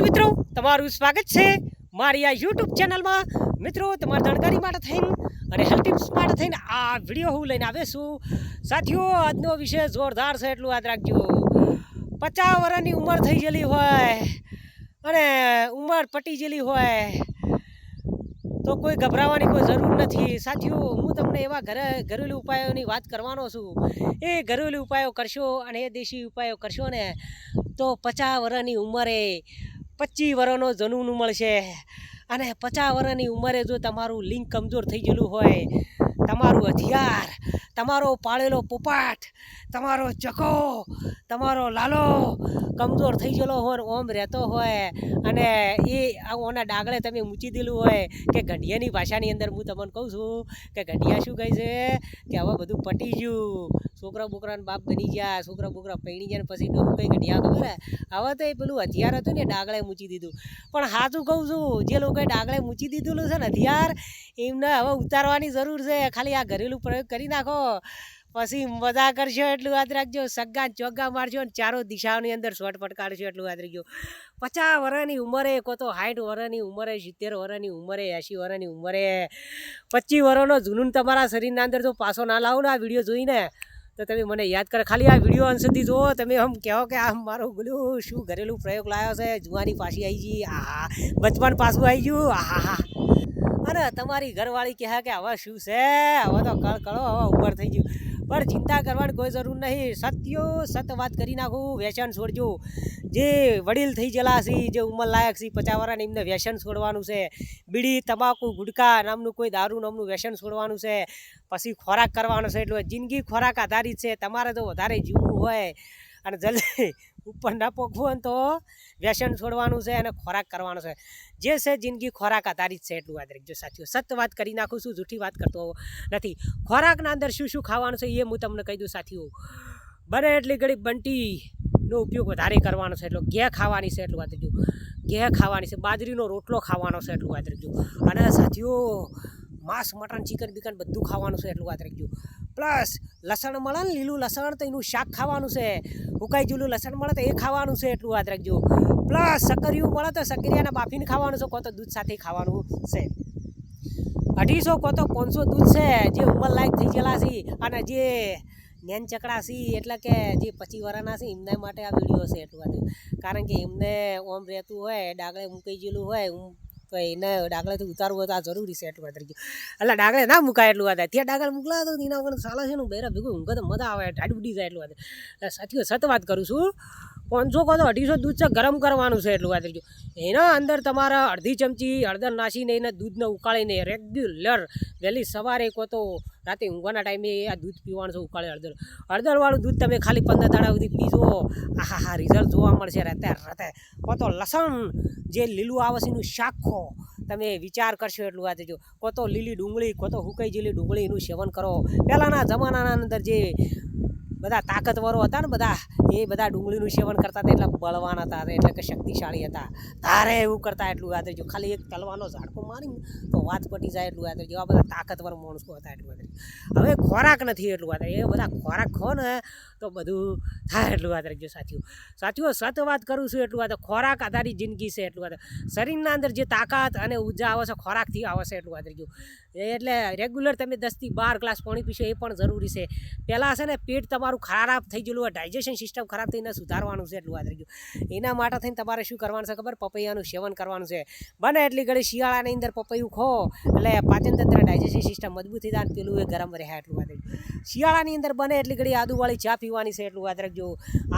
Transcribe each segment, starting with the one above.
નમસ્કાર મિત્રો, તમારું સ્વાગત છે મારી આ યુટ્યુબ ચેનલમાં. મિત્રો, તમારી જાણકારી માટે થઈને અને હેલ્થ ટિપ્સ માટે થઈને આ વીડિયો હું લઈને આવ્યો છું. સાથીઓ, આજનો વિષય જોરદાર છે, એટલું યાદ રાખજો. પચાસ વર્ષની ઉંમર થઈ ગયેલી હોય અને ઉંમર પટી ગયેલી હોય તો કોઈ ગભરાવાની કોઈ જરૂર નથી. સાથીઓ, હું તમને એવા ઘરે ઘરેલું ઉપાયોની વાત કરવાનો છું. એ ઘરેલું ઉપાયો કરશો અને એ દેશી ઉપાયો કરશો ને, તો પચાસ વર્ષની ઉંમરે પચીસ વર્ષનો જનૂન મળશે. અને પચાસ વર્ષની ઉંમરે જો તમારું લિંક કમજોર થઈ ગયેલું હોય તમારું હથિયાર, તમારો પાળેલો પોપાટ, તમારો ચકો, તમારો લાલો કમજોર થઈ ગયેલો હોય, ઓમ રહેતો હોય અને એ ઓના ડાગળે તમે મૂકી દેલું હોય કે ગઢિયાની ભાષાની અંદર હું તમને કહું છું કે ગઢિયા શું કહે છે? કે હવે બધું પટી ગયું. છોકરા બોકરાને બાપ બની ગયા, છોકરા બોકરા પૈણી ગયા પછી ડોહું કંઈ ગઢિયા ખબર? હવે તો એ પેલું હથિયાર હતું ને ડાગળે મૂચી દીધું. પણ સાચું કહું છું, જે લોકોએ ડાગળે મૂચી દીધેલું છે ને હથિયાર એમને હવે ઉતારવાની જરૂર છે. ખાલી આ ઘરેલું પ્રયોગ કરી નાખો. પછી મજા કરશો એટલું યાદ રાખજો. સગ્ગા ચોગ્ગા મારશો ને ચારો દિશાઓની અંદર શોટ પટકાડશો એટલું યાદ રાખજો. પચાસ વર્ષની ઉંમરે કો તો સાઠ વર્ષની ઉંમરે, સિત્તેર વર્ષની ઉંમરે, એંશી વર્ષની ઉંમરે પચીસ વર્ષનો જુનૂન તમારા શરીરના અંદર જો પાછો ના લાવો ને આ વીડિયો જોઈને, તો તમે મને યાદ કરો. ખાલી આ વીડિયો અંશ સુધી જુઓ. તમે આમ કહો કે આ મારો ગોલ્યું શું ઘરેલું પ્રયોગ લાવ્યો છે? જુવાની પાછી આવી ગઈ આહા. બચપન પાછું આવી ગયું. આહા અરે તમારી ઘરવાળી કહે કે હવે શું છે? હવે તો કળ કળો હવે ઉંમર થઈ ગયું. પણ ચિંતા કરવાની કોઈ જરૂર નહીં. સત્યો સત વાત કરી નાખું, વ્યસન છોડજો. જે વડીલ થઈ ગયેલા છે, જે ઉંમરલાયક છે પચાસ એમને વ્યસન છોડવાનું છે. બીડી, તમાકુ, ગુટકા નામનું કોઈ દારૂ, નામનું વ્યસન છોડવાનું છે. પછી ખોરાક કરવાનો છે. એટલે જિંદગી ખોરાક આધારિત છે. તમારે તો વધારે જીવવું હોય. અને જલ્દી ઉપર ના પગવું તો વ્યસન છોડવાનું છે અને ખોરાક કરવાનો છે. જે છે જિંદગી ખોરાક આધારિત છે એટલું યાદ રાખજો સાથીઓ. સત્ય વાત કરી નાખું છું, જૂઠી વાત કરતો નથી. ખોરાકના અંદર શું શું ખાવાનું છે એ હું તમને કહી દઉં સાથીઓ. બને એટલી ઘડી બંટીનો ઉપયોગ વધારે કરવાનો છે એટલો ઘે ખાવાની છે એટલું યાદ રાખજો. ઘે ખાવાની છે, બાજરીનો રોટલો ખાવાનો છે એટલું યાદ રાખજો. અને સાથીઓ માંસ, મટન, ચિકન, બિકન બધું ખાવાનું છે એટલું વાત રાખજો. પ્લસ લસણ મળે ને લીલું લસણ તો એનું શાક ખાવાનું છે. ઉકાઈ જેલું લસણ મળે તો એ ખાવાનું છે એટલું વાત રાખજો. પ્લસ સકરિયું મળે તો સકરિયાના બાફીને ખાવાનું છે, કો તો દૂધ સાથે ખાવાનું છે. અઢીસો કો તો પાંચસો દૂધ છે, જે ઉંમર લાયક થઈ ગયેલા છે અને જે નેન ચકડા છે, એટલે કે જે પચી વર્ષના છે, એમના માટે આ વીડિયો છે એટલું કારણ કે એમને ઓમ રહેતું હોય, ડાગળે મૂકી ગયેલું હોય ઉમ- તો એને ડાગલેથી ઉતારવું હતું આ જરૂરી છે એટલું તરીકે એટલે ડાગલે ના મુકાય એટલું વાત ત્યાં ડાગલ મુકલા તો એના વગર સાલા છે ને બેરા ભેગું ઊંઘે તો મજા આવે, ટાઢ ઉડી જાય એટલું વાત સાથીઓ, સત વાત કરું છું. પાંચસો કહો તો અઢીસો દૂધ છે, ગરમ કરવાનું છે એટલું વાત રહી એના અંદર તમારા અડધી ચમચી હળદર નાસીને એને દૂધને ઉકાળીને રેગ્યુલર વહેલી સવારે કહો તો રાતે ઊંઘવાના ટાઈમે આ દૂધ પીવાનું છે, ઉકાળે હળદર. હળદરવાળું દૂધ તમે ખાલી પંદર દાડા સુધી પીજો. આહા હા રિઝલ્ટ જોવા મળશે રાતે રાતે. કહો તો લસણ જે લીલું આવસીનું છે એનું શાક ખો, તમે વિચાર કરશો એટલું વાત જો કો તો લીલી ડુંગળી, કો તો હુકાઈ જેલી ડુંગળી એનું સેવન કરો. પહેલાંના જમાનાના અંદર જે બધા તાકતવરો હતા ને બધા, એ બધા ડુંગળીનું સેવન કરતા હતા, એટલે બળવાન હતા એટલે કે શક્તિશાળી હતા. તારે એવું કરતા એટલું યાદ જો, ખાલી એક તલવાનો ઝાડકો મારી તો વાત પટી જાય એટલું યાદ જેવા બધા તાકતવર માણસો હતા એટલું યાદ હવે ખોરાક નથી એટલું યાદ એ બધા ખોરાક ખો ને તો બધું થાય એટલું યાદ રાખજો સાથીઓ. સાથીઓ, સત વાત કરું છું એટલું વાત ખોરાક આધારિત જિંદગી છે એટલું યાદ શરીરના અંદર જે તાકાત અને ઊર્જા આવે છે, ખોરાકથી આવે છે એટલું યાદ રાખજો એટલે રેગ્યુલર તમે દસથી બાર ગ્લાસ પાણી પીશો એ પણ જરૂરી છે. પહેલાં છે ને પેટ તમારું ખરાબ થઈ ગયેલું હોય ડાયજેશન સિસ્ટમ ખરાબ થઈને સુધારવાનું છે એટલું યાદ ગયું. એના માટે થઈને તમારે શું કરવાનું છે ખબર? પપૈયાનું સેવન કરવાનું છે. બને એટલી ઘડી શિયાળાની અંદર પપૈયું ખો, એટલે પાચન તંત્ર ડાયજેશન સિસ્ટમ મજબૂત થઈ જાય પેલું એ ગરમ રહે એટલું યાદ રાખજો શિયાળાની અંદર બને એટલી ઘડી આદુવાળી ચા પીવાની છે એટલું યાદ રાખજો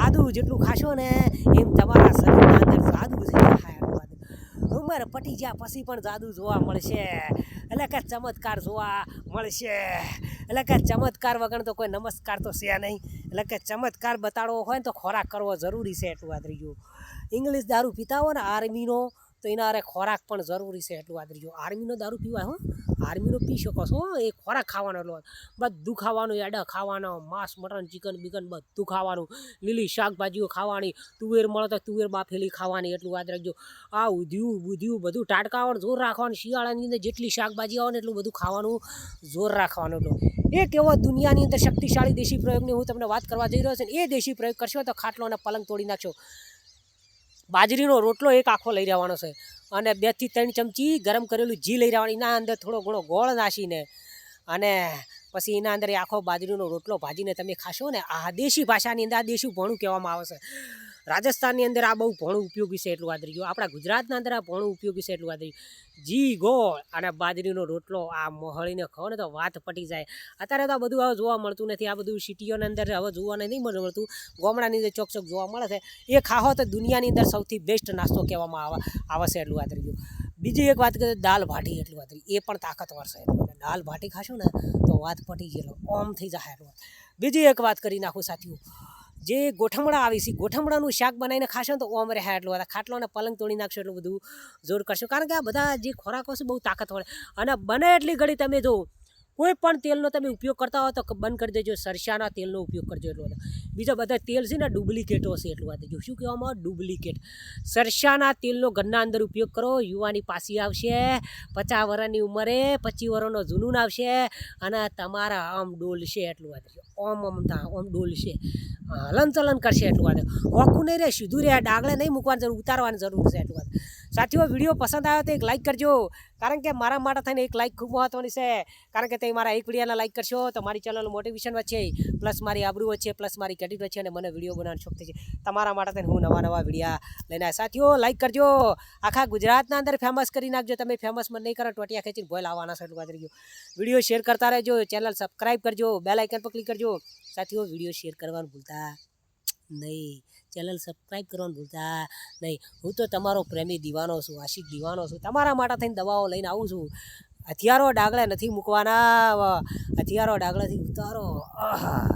આદુ જેટલું ખાશો ને એમ તમારા શરીરના અંદર જાય યાદ રાખજો. ઉંમર પટી ગયા પછી પણ જાદુ જોવા મળશે. એટલે કે ચમત્કાર જોવા મળશે. એટલે કે ચમત્કાર વગર તો કોઈ નમસ્કાર તો છે નહીં. એટલે કે ચમત્કાર બતાડવો હોય ને તો ખોરાક કરવો જરૂરી છે એટલું યાદ રહી ઇંગ્લિશ દારૂ પીતા હોય ને આર્મીનો તો એના હારે ખોરાક પણ જરૂરી છે એટલું આદરી જો. આર્મીનો દારૂ પીવાય હો. આર્મીનો પી શકો છો એ ખોરાક ખાવાનો એટલો બધું ખાવાનું, એડા ખાવાનો, માંસ, મટન, ચિકન, બિકન બધું ખાવાનું. લીલી શાકભાજીઓ ખાવાની, તુવેર મળે તો તુવેર બાફેલી ખાવાની એટલું યાદ રાખજો. આ ઉધ્યું, બુધ્યું, બધું ટાટકાવાનું જોર રાખવાનું. શિયાળાની અંદર જેટલી શાકભાજી આવે ને એટલું બધું ખાવાનું જોર રાખવાનું એટલું. એક એવો દુનિયાની અંદર શક્તિશાળી દેશી પ્રયોગની હું તમને વાત કરવા જઈ રહ્યો છું એ દેશી પ્રયોગ કરશો તો ખાટલો અને પલંગ તોડી નાખશો. બાજરીનો રોટલો એક આખો લઈ રહેવાનો છે. અને બેથી ત્રણ ચમચી ગરમ કરેલું ઘી લઈ રહેવાનું. એના અંદર થોડો ઘણો ગોળ નાખીને અને પછી એના અંદર આખો બાજરીનો રોટલો ભાજીને તમે ખાશો ને, આ દેશી ભાષાની અંદર આ દેશી ભણું કહેવામાં આવે છે. રાજસ્થાનની અંદર આ બહુ ભોણું ઉપયોગી છે એટલું આદરી ગયું. આપણા ગુજરાતના અંદર આ ભોણું ઉપયોગી છે એટલું આદરી જી ગોળ! અને બાજરીનો રોટલો, આ મહળીને ખો ને તો વાત પટી જાય. અત્યારે તો આ બધું હવે જોવા મળતું નથી. આ બધું સિટીઓની અંદર હવે જોવાને નહીં મળતું. ગામડાની અંદર ચોક જોવા મળે છે. એ ખાહો તો દુનિયાની અંદર સૌથી બેસ્ટ નાસ્તો કહેવામાં આવે આવે એટલું આદરી ગયું. બીજી એક વાત કરીએ દાલ ભાટી એટલું વાત એ પણ તાકાતવર છે દાલ ભાટી ખાશો ને તો વાત પટી ગયેલો. ઓમ થઈ જાય બીજી એક વાત કરી નાખું સાથીઓ. જે ગોઠમડા આવી છે ગોઠમડાનું શાક બનાવીને ખાશો ને તો ઓમ રહે એટલું બધા ખાટલો અને પલંગ તોડી નાખશો એટલું બધું જોર કરશો. કારણ કે આ બધા જે ખોરાકો છે બહુ તાકાતવર. અને બને એટલી ઘડી તમે જો કોઈ પણ તેલનો તમે ઉપયોગ કરતા હો તો બંધ કરી દેજો. સરસાના તેલનો ઉપયોગ કરજો એટલો બધા. બીજા બધા તેલ છે ને, ડુપ્લિકેટો છે એટલું વાત શું કહેવામાં ડુપ્લિકેટ. સરસાના તેલનો ઘરના અંદર ઉપયોગ કરો. યુવાની પાછી આવશે, પચાસ વર્ષની ઉંમરે પચીસ વર્ષનો જુનૂન આવશે અને તમારા આમ ડોલશે એટલું વાત ઓમ ઓમ તા ઓમ ડોલશે હલન ચલન કરશે એટલું વાત ઓખું નહીં રહે સીધું રહે ડાગળે નહીં મૂકવાની જરૂર, ઉતારવાની જરૂર છે એટલું વાત સાથીઓ વીડિયો પસંદ આવ્યો તો એક લાઇક કરજો. કારણ કે મારા માટે થઈને એક લાઇક ખૂબ મહત્વની છે. કારણ કે તે મારા એક વિડીયોને લાઇક કરશો તો મારી ચેનલ મોટિવેશન વચ્ચે પ્લસ મારી આબરૂ વચ્ચે પ્લસ મારી ક્રેડિટ વચ્ચે અને મને વીડિયો બનાવવાનો શોખ છે તમારા માટે થઈને હું નવા નવા વિડીયા લઈને આવ્યા. સાથીઓ લાઇક કરજો. આખા ગુજરાતના અંદર ફેમસ કરી નાખજો. તમે ફેમસ મને નહીં કરો, ટોટિયા ખેંચીને ભોય લાવવાના છે વાત રહી વીડિયો શેર કરતા રહેજો. ચેનલ સબસ્ક્રાઈબ કરજો. બેલ આઇકન પર ક્લિક કરજો. સાથીઓ, વીડિયો શેર કરવાનું ભૂલતા નહીં. ચેનલ સબસ્ક્રાઈબ કરવાનું ભૂલતા નહીં. હું તો તમારો પ્રેમી દીવાનો છું, આશિક દીવાનો છું. તમારા માટે થઈને દવાઓ લઈને આવું છું. હથિયારો ડાગળે નથી મૂકવાના. હથિયારો ડાગળેથી ઉતારો. આહા.